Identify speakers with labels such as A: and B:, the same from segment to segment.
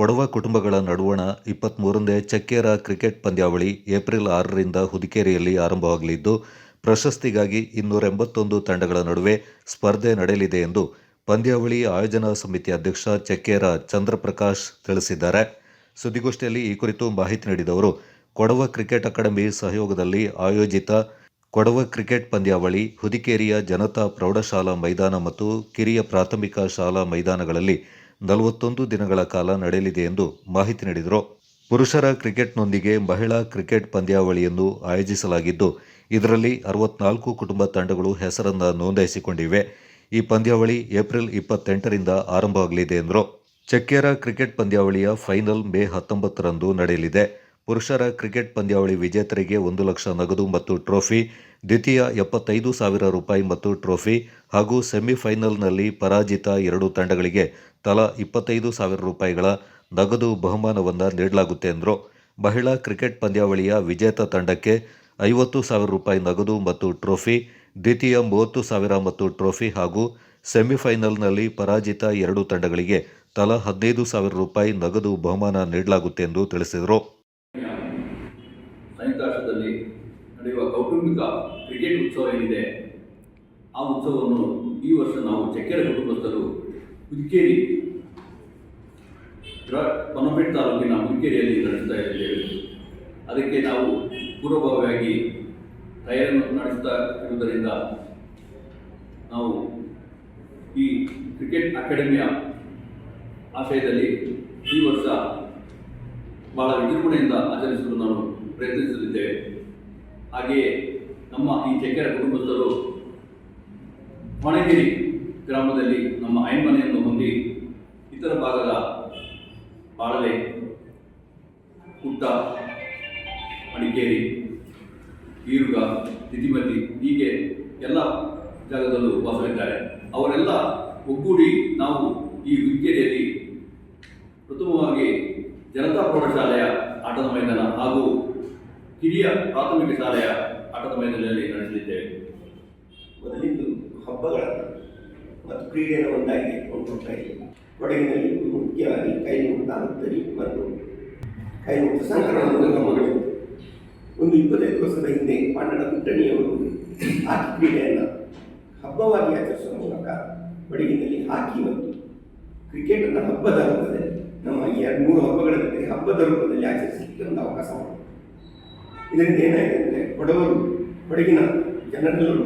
A: ಕೊಡವ ಕುಟುಂಬಗಳ ನಡುವಣ ಇಪ್ಪತ್ತ್ಮೂರನೇ ಚಕ್ಕೇರ ಕ್ರಿಕೆಟ್ ಪಂದ್ಯಾವಳಿ ಏಪ್ರಿಲ್ ಆರರಿಂದ ಹುದಿಕೇರಿಯಲ್ಲಿ ಆರಂಭವಾಗಲಿದ್ದು, ಪ್ರಶಸ್ತಿಗಾಗಿ ಇನ್ನೂರ ಎಂಬತ್ತೊಂದು ತಂಡಗಳ ನಡುವೆ ಸ್ಪರ್ಧೆ ನಡೆಯಲಿದೆ ಎಂದು ಪಂದ್ಯಾವಳಿ ಆಯೋಜನಾ ಸಮಿತಿ ಅಧ್ಯಕ್ಷ ಚಕ್ಕೇರ ಚಂದ್ರಪ್ರಕಾಶ್ ತಿಳಿಸಿದ್ದಾರೆ. ಸುದ್ದಿಗೋಷ್ಠಿಯಲ್ಲಿ ಈ ಕುರಿತು ಮಾಹಿತಿ ನೀಡಿದವರು, ಕೊಡವ ಕ್ರಿಕೆಟ್ ಅಕಾಡೆಮಿ ಸಹಯೋಗದಲ್ಲಿ ಆಯೋಜಿತ ಕೊಡವ ಕ್ರಿಕೆಟ್ ಪಂದ್ಯಾವಳಿ ಹುದಿಕೇರಿಯ ಜನತಾ ಪ್ರೌಢಶಾಲಾ ಮೈದಾನ ಮತ್ತು ಕಿರಿಯ ಪ್ರಾಥಮಿಕ ಶಾಲಾ ಮೈದಾನಗಳಲ್ಲಿ ನಲವತ್ತೊಂದು ದಿನಗಳ ಕಾಲ ನಡೆಯಲಿದೆ ಎಂದು ಮಾಹಿತಿ ನೀಡಿದರು. ಪುರುಷರ ಕ್ರಿಕೆಟ್ನೊಂದಿಗೆ ಮಹಿಳಾ ಕ್ರಿಕೆಟ್ ಪಂದ್ಯಾವಳಿಯನ್ನು ಆಯೋಜಿಸಲಾಗಿದ್ದು, ಇದರಲ್ಲಿ ಅರವತ್ನಾಲ್ಕು ಕುಟುಂಬ ತಂಡಗಳು ಹೆಸರನ್ನು ನೋಂದಾಯಿಸಿಕೊಂಡಿವೆ. ಈ ಪಂದ್ಯಾವಳಿ ಏಪ್ರಿಲ್ ಇಪ್ಪತ್ತೆಂಟರಿಂದ ಆರಂಭವಾಗಲಿದೆ ಎಂದರು. ಚಕ್ಕೇರ ಕ್ರಿಕೆಟ್ ಪಂದ್ಯಾವಳಿಯ ಫೈನಲ್ ಮೇ ಹತ್ತೊಂಬತ್ತರಂದು ನಡೆಯಲಿದೆ. ಪುರುಷರ ಕ್ರಿಕೆಟ್ ಪಂದ್ಯಾವಳಿ ವಿಜೇತರಿಗೆ ಒಂದು ಲಕ್ಷ ನಗದು ಮತ್ತು ಟ್ರೋಫಿ, ದ್ವಿತೀಯ ಎಪ್ಪತ್ತೈದು ಸಾವಿರ ರೂಪಾಯಿ ಮತ್ತು ಟ್ರೋಫಿ ಹಾಗೂ ಸೆಮಿಫೈನಲ್ನಲ್ಲಿ ಪರಾಜಿತ ಎರಡು ತಂಡಗಳಿಗೆ ತಲಾ ಇಪ್ಪತ್ತೈದು ಸಾವಿರ ರೂಪಾಯಿಗಳ ನಗದು ಬಹುಮಾನವನ್ನು ನೀಡಲಾಗುತ್ತೆ ಎಂದರು. ಮಹಿಳಾ ಕ್ರಿಕೆಟ್ ಪಂದ್ಯಾವಳಿಯ ವಿಜೇತ ತಂಡಕ್ಕೆ ಐವತ್ತು ಸಾವಿರ ರೂಪಾಯಿ ನಗದು ಮತ್ತು ಟ್ರೋಫಿ, ದ್ವಿತೀಯ ಮೂವತ್ತು ಸಾವಿರ ಮತ್ತು ಟ್ರೋಫಿ ಹಾಗೂ ಸೆಮಿಫೈನಲ್ನಲ್ಲಿ ಪರಾಜಿತ ಎರಡು ತಂಡಗಳಿಗೆ ತಲಾ ಹದಿನೈದು ಸಾವಿರ ರೂಪಾಯಿ ನಗದು ಬಹುಮಾನ ನೀಡಲಾಗುತ್ತೆ ಎಂದು ತಿಳಿಸಿದರು.
B: ಸಂಯುಕ್ತ ರಾಷ್ಟ್ರದಲ್ಲಿ ನಡೆಯುವ ಕೌಟುಂಬಿಕ ಕ್ರಿಕೆಟ್ ಉತ್ಸವ ಏನಿದೆ, ಆ ಉತ್ಸವವನ್ನು ಈ ವರ್ಷ ನಾವು ಚಕ್ಕೆರೆ ಕುಟುಂಬಸ್ಥರು ಹುದಿಕೇರಿ ಪನಪೇಟ್ ತಾಲೂಕಿನ ಹುದಿಕೇರಿಯಲ್ಲಿ ನಡೆಸ್ತಾ ಇದ್ದೇವೆ. ಅದಕ್ಕೆ ನಾವು ಪೂರ್ವಭಾವಿಯಾಗಿ ತಯಾರಿಯನ್ನು ನಡೆಸ್ತಾ ಇರುವುದರಿಂದ ನಾವು ಈ ಕ್ರಿಕೆಟ್ ಅಕಾಡೆಮಿಯ ಆಶಯದಲ್ಲಿ ಈ ವರ್ಷ ಬಹಳ ವಿಜೃಂಭಣೆಯಿಂದ ಆಚರಿಸಲು ನಾವು ಪ್ರಯತ್ನಿಸಲಿದ್ದೇವೆ ಹಾಗೆಯೇ ನಮ್ಮ ಈ ಚೆಕ್ಕರ ಕುಟುಂಬಸ್ಥರು ಹೊಣಗಿರಿ ಗ್ರಾಮದಲ್ಲಿ ನಮ್ಮ ಐನ್ಮನೆಯನ್ನು ಹೊಂದಿ ಇತರ ಭಾಗದ ಬಾಳಲೆ ಕುಟ್ಟ ಮಡಿಕೇರಿ, ಈರುಗ ತಿಧಿಮತಿ ಹೀಗೆ ಎಲ್ಲ ಜಾಗದಲ್ಲೂ ವಾಸವಿದ್ದಾರೆ. ಅವರೆಲ್ಲ ಒಗ್ಗೂಡಿ ನಾವು ಈ ಹುಕ್ಕೇರಿಯಲ್ಲಿ ಪ್ರಥಮವಾಗಿ ಜನತಾ ಪ್ರೌಢಶಾಲೆಯ ಆಟದ ಮೈದಾನ ಹಾಗೂ ಹಿರಿಯ ಪ್ರಾಥಮಿಕ ಶಾಲೆಯ ಆಟದ ಮೈದಾನದಲ್ಲಿ ನಡೆಸಲಿದ್ದೇವೆ.
C: ಮೊದಲಿಂದು ಹಬ್ಬಗಳ ಮತ್ತು ಕ್ರೀಡೆಯನ್ನು ಒಂದಾಗಿ ಇದೆ ಕೊಡಗಿನಲ್ಲಿ ಮುಖ್ಯವಾಗಿ ಕೈಮೂರು ಅಂತರಿ ಮತ್ತು ಕೈಮೂರು ಸಂಕ್ರಮಣದ ಹಬ್ಬಗಳು ಒಂದು ಇಪ್ಪತ್ತೈದು ವರ್ಷದ ಹಿಂದೆ ಪನ್ನಡ ಪುಟ್ಟಣಿಯವರು ಹಾಕಿ ಕ್ರೀಡೆಯನ್ನು ಹಬ್ಬವಾಗಿ ಆಚರಿಸುವ ಮೂಲಕ ಕೊಡಗಿನಲ್ಲಿ ಹಾಕಿ ಮತ್ತು ಕ್ರಿಕೆಟನ್ನು ಹಬ್ಬದ ನಮ್ಮ ಎರಡು ಮೂರು ಹಬ್ಬಗಳ ಜೊತೆ ಹಬ್ಬದ ರೂಪದಲ್ಲಿ ಆಚರಿಸಲಿಕ್ಕೆ ಒಂದು ಅವಕಾಶ ಮಾಡಿದೆ ಇದರಿಂದ ಏನಾಗಿದೆ ಅಂದರೆ ಕೊಡವರು ಕೊಡಗಿನ ಜನರೆಲ್ಲರೂ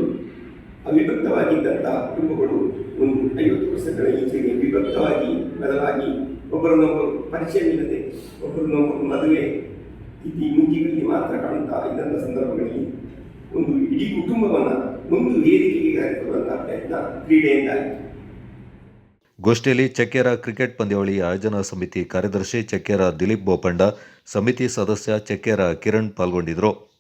C: ಅವಿಭಕ್ತವಾಗಿದ್ದಂಥ ಕುಟುಂಬಗಳು ಒಂದು ಐವತ್ತು ವರ್ಷಗಳ ಈಚೆಗೆ ವಿಭಕ್ತವಾಗಿ ಬದಲಾಗಿ ಒಬ್ಬರನ್ನೊಬ್ಬರು ಪರಿಚಯವಿಲ್ಲದೆ ಒಬ್ಬರನ್ನೊಬ್ಬರು ಮದುವೆ ತಿಥಿ ಮುಂಜಿಗಳಲ್ಲಿ ಮಾತ್ರ ಕಾಣುತ್ತಾ ಇದ್ದಂಥ ಸಂದರ್ಭಗಳಲ್ಲಿ ಒಂದು ಇಡೀ ಕುಟುಂಬವನ್ನು ಒಂದು ವೇದಿಕೆಗೆ ಕರೆತರುವಂತಹ ಪ್ರಯತ್ನ ಕ್ರೀಡೆಯಿಂದಾಗಿ
A: ಗೋಷ್ಠಿಯಲ್ಲಿ ಚಕ್ಕೇರ ಕ್ರಿಕೆಟ್ ಪಂದ್ಯಾವಳಿ ಆಯೋಜನಾ ಸಮಿತಿ ಕಾರ್ಯದರ್ಶಿ ಚಕ್ಕೇರ ದಿಲೀಪ್ ಬೋಪಂಡ ಸಮಿತಿ ಸದಸ್ಯ ಚಕ್ಕೇರ ಕಿರಣ್ ಪಾಲ್ಗೊಂಡಿದ್ದರು.